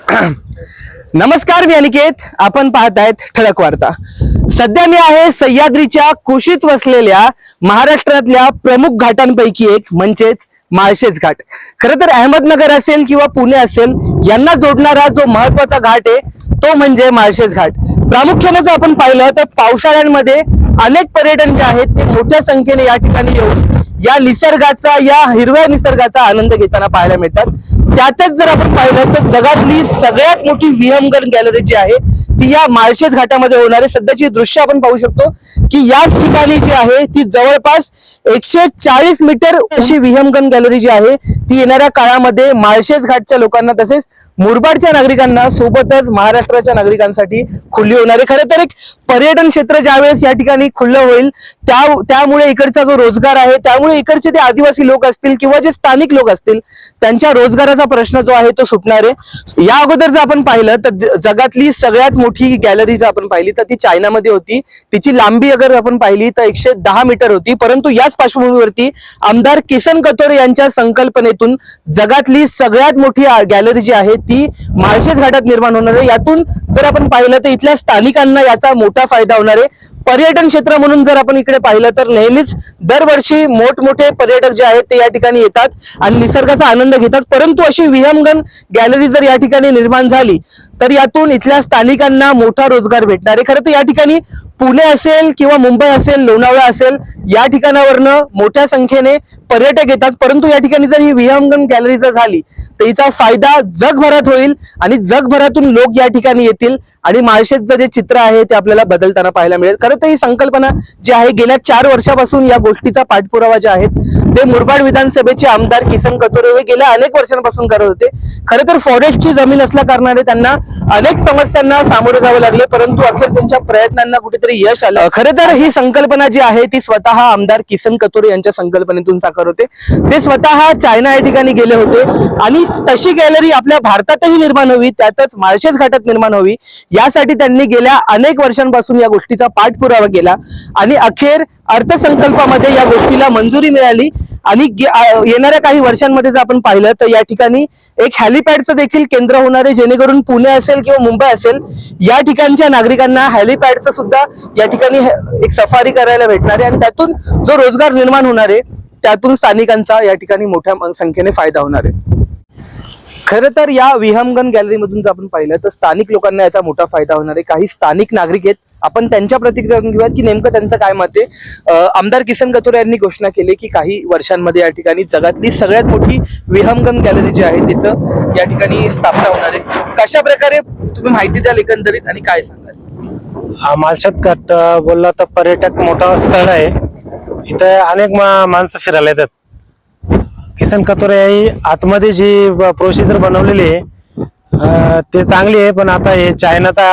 नमस्कार मी अनिकेत. आपण पाहतायत ठळक वार्ता. सध्या मी आहे सह्याद्रीच्या कुशीत वसलेल्या महाराष्ट्रातल्या प्रमुख घाटांपैकी एक म्हणजेच माळशेज घाट. खर तर अहमदनगर असेल किंवा पुणे असेल यांना जोडणारा जो महत्त्वाचा घाट आहे तो म्हणजे माळशेज घाट. प्रामुख्याने जर आपण पाहिलं तर पावसाळ्यांमध्ये अनेक पर्यटन जे आहेत ते मोठ्या संख्येने या ठिकाणी येऊन या निसर्गाचा या हिरव्या निसर्गाचा आनंद घेताना पाहायला मिळतात. त्यातच जर आपण पाहिलं तर जगातली सगळ्यात मोठी विहंगम गॅलरी जी आहे ती या माळशेज घाटामध्ये होणारे सध्याची दृश्य आपण पाहू शकतो की याच ठिकाणी जी आहे ती जवळपास एकशे चाळीस मीटर अशी विहंगम गॅलरी जी आहे ती येणाऱ्या काळामध्ये माळशेज घाटच्या लोकांना तसेच मुरबाडच्या नागरिकांना सोबतच महाराष्ट्राच्या नागरिकांसाठी खुली होणार आहे. खरं तर एक पर्यटन क्षेत्र ज्यावेळेस या ठिकाणी खुल्लं होईल त्या त्यामुळे इकडचा जो रोजगार आहे त्यामुळे इकडचे ते आदिवासी लोक असतील किंवा जे स्थानिक लोक असतील त्यांच्या रोजगाराचा प्रश्न जो आहे तो सुटणार आहे. या अगोदर जर आपण पाहिलं तर जगातली सगळ्यात मोठी गॅलरी जर आपण पाहिली तर ती चायनामध्ये होती. तिची लांबी अगर आपण पाहिली तर एकशे दहा मीटर होती. परंतु याच पार्श्वभूमीवरती आमदार किसन कतोरे यांच्या संकल्पनेतून जगातली सगळ्यात मोठी गॅलरी जी आहे ती माळशेज घाटात निर्माण होणार आहे. यातून जर आपण पाहिलं तर इथल्या स्थानिकांना याचा मोठा फायदा होणार आहे. पर्यटन क्षेत्र म्हणून जर आपण इकडे पाहिलं तर नेहमीच दरवर्षी मोठमोठे पर्यटक जे आहेत ते या ठिकाणी येतात आणि निसर्गाचा आनंद घेतात. परंतु अशी विहंगम गॅलरी जर या ठिकाणी निर्माण झाली तर यातून इथल्या स्थानिकांना मोठा रोजगार भेटणार आहे. खरं तर या ठिकाणी पुणे असेल किंवा मुंबई असेल लोणावळा असेल या ठिकाणावरनं मोठ्या संख्येने पर्यटक येतात. परंतु या ठिकाणी जर ही विहंगम गॅलरी जर झाली तर हिचा फायदा जगभरात होईल आणि जगभरातून लोक या ठिकाणी येतील आणि माळशेजचं जे चित्र आहे ते आपल्याला बदलताना पाहायला मिळेल. खरं तर ही संकल्पना जी आहे गेल्या चार वर्षापासून या गोष्टीचा पाठपुरावा जे आहेत ते मुरबाड विधानसभेचे आमदार किसन कतोरे हे गेल्या अनेक वर्षांपासून करत होते. खरं तर फॉरेस्टची जमीन असल्या कारणाने त्यांना अनेक समस्यांना सामोरे जावं लागले परंतु अखेर त्यांच्या प्रयत्नांना कुठेतरी यश आलं. खरं तर ही संकल्पना जी आहे ती स्वतः आमदार किसन कतोरे यांच्या संकल्पनेतून साकार होते. ते स्वतः चायना या ठिकाणी गेले होते आणि तशी गॅलरी आपल्या भारतातही निर्माण व्हावी त्यातच माळशेज घाटात निर्माण व्हावी यासाठी त्यांनी गेल्या अनेक वर्षांपासून या गोष्टीचा पाठपुरावा केला. आणि अखेर अर्थसंकल्पामध्ये या गोष्टीला मंजुरी मिळाली. आणि येणाऱ्या काही वर्षांमध्ये जर आपण पाहिलं तर या ठिकाणी एक हॅलिपॅडचं देखील केंद्र होणार आहे जेणेकरून पुणे असेल किंवा मुंबई असेल या ठिकाणच्या नागरिकांना हॅलिपॅडचं सुद्धा या ठिकाणी एक सफारी करायला भेटणार आहे. आणि त्यातून जो रोजगार निर्माण होणार आहे त्यातून स्थानिकांचा या ठिकाणी मोठ्या संख्येने फायदा होणार आहे. खरं तर या विहंगन गॅलरीमधून जर आपण पाहिलं तर स्थानिक लोकांना याचा मोठा फायदा होणार आहे. काही स्थानिक नागरिक आहेत. आपण त्यांच्या प्रतिक्रिया घेऊयात की नेमकं त्यांचं काय मत आहे. आमदार किसन कथोरे यांनी घोषणा केली की काही वर्षांमध्ये या ठिकाणी जगातली सगळ्यात मोठी विहमगन गॅलरी जी आहे तिचं या ठिकाणी स्थापना होणार आहे. कशा प्रकारे तुम्ही माहिती द्याल एकंदरीत आणि काय सांगाल? हा मालशेत घाट बोलला तर पर्यटक मोठा स्थळ आहे. इथं अनेक मा- माणसं फिरायला येतात. किसन कतोरे ही आतमध्ये जी प्रोसिजर बनवलेली आहे ते चांगली आहे पण आता हे चायनाचा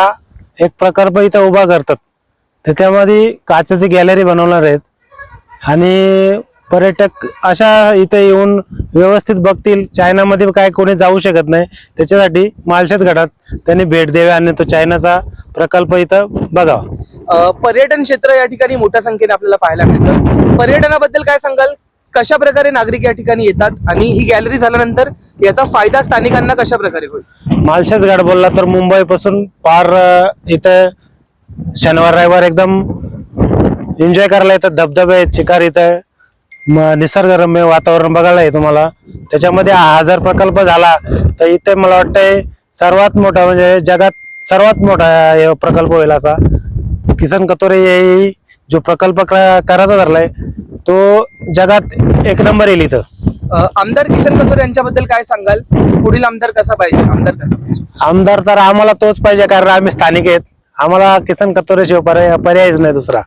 एक प्रकल्प इथं उभा करतात. त्याच्यामध्ये काचेची गॅलरी बनवणार आहेत. आणि पर्यटक अशा इथे येऊन व्यवस्थित बघतील. चायनामध्ये काय कोणी जाऊ शकत नाही. त्याच्यासाठी मालशेत गटात त्यांनी भेट द्यावी आणि तो चायनाचा प्रकल्प इथं बघावा. पर्यटन क्षेत्र या ठिकाणी मोठ्या संख्येने आपल्याला पाहायला मिळतं. पर्यटनाबद्दल काय सांगाल? कशा प्रकारे नागरिक या ठिकाणी येतात आणि ही गॅलरी झाल्यानंतर याचा फायदा स्थानिकांना कशा प्रकारे होईल? मालशाच गाड बोलला तर मुंबईपासून पार इथं शनिवार रविवार एकदम एन्जॉय करायला येतात. धबधबे आहेत चिकार इथं निसर्गरम्य वातावरण बघायला आहे तुम्हाला त्याच्यामध्ये हा जर प्रकल्प झाला तर इथे मला वाटतंय सर्वात मोठा म्हणजे जगात सर्वात मोठा प्रकल्प होईल असा. किसन कतोरे हे जो प्रकल्प करायचा धरलाय तो जगात एक नंबर येईल इथं. अं, आमदार किसन कथोरे यांच्याबद्दल काय सांगाल? पुढील आमदार कसा पाहिजे? आमदार कसा पाहिजे? आमदार तर आम्हाला तोच पाहिजे कारण आम्ही स्थानिक आहेत. आम्हाला किसन कतोरे शिवाय पर्याय पर्यायच नाही दुसरा.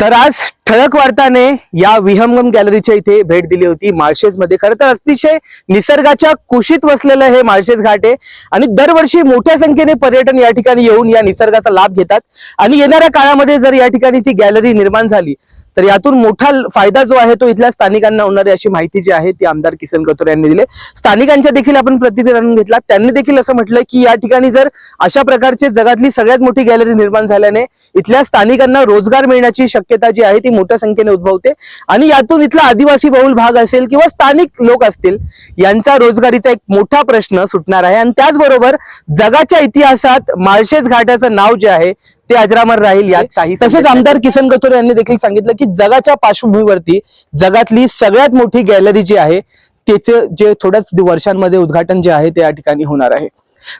तर आज ठळक वार्ताने या विहंगम गॅलरीच्या इथे भेट दिली होती. माळशेजमध्ये खरं तर अतिशय निसर्गाच्या कुशीत वसलेलं हे माळशेज घाट आहे. आणि दरवर्षी मोठ्या संख्येने पर्यटन या ठिकाणी येऊन या निसर्गाचा लाभ घेतात. आणि येणाऱ्या काळामध्ये जर या ठिकाणी ती गॅलरी निर्माण झाली तर यातून मोठा फायदा जो आहे तो इथल्या स्थानिकांना होणार आहे अशी माहिती जी आहे ती आमदार किसन कथोर यांनी दिली. स्थानिकांच्या देखील आपण प्रतिक्रिया घेतला त्यांनी देखील असं म्हटलं की या ठिकाणी जर अशा प्रकारची जगातली सगळ्यात मोठी गॅलरी निर्माण झाल्याने इथल्या स्थानिकांना रोजगार मिळण्याची शक्यता जी आहे ती मोठ्या संख्येने उद्भवते. आणि यातून इथला आदिवासी बहुल भाग असेल किंवा स्थानिक लोक असतील यांचा रोजगारीचा एक मोठा प्रश्न सुटणार आहे. आणि त्याचबरोबर जगाच्या इतिहासात माळशेज घाटाचं नाव जे आहे ते अजरामर राहील यात काही तसेच आमदार किसन कथोरे यांनी देखील सांगितलं की जगाच्या पार्श्वभूमीवरती जगातली सगळ्यात मोठी गॅलरी जी आहे त्याचे जे थोड्याच वर्षांमध्ये उद्घाटन जे आहे ते या ठिकाणी होणार आहे.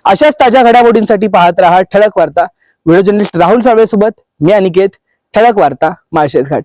अशाच ताज्या घडामोडींसाठी पाहत रहा ठळक वार्ता. व्हिडिओ जर्नलिस्ट राहुल साळवे सोबत मी अनिकेत ठळक वार्ता माळशेज घाट.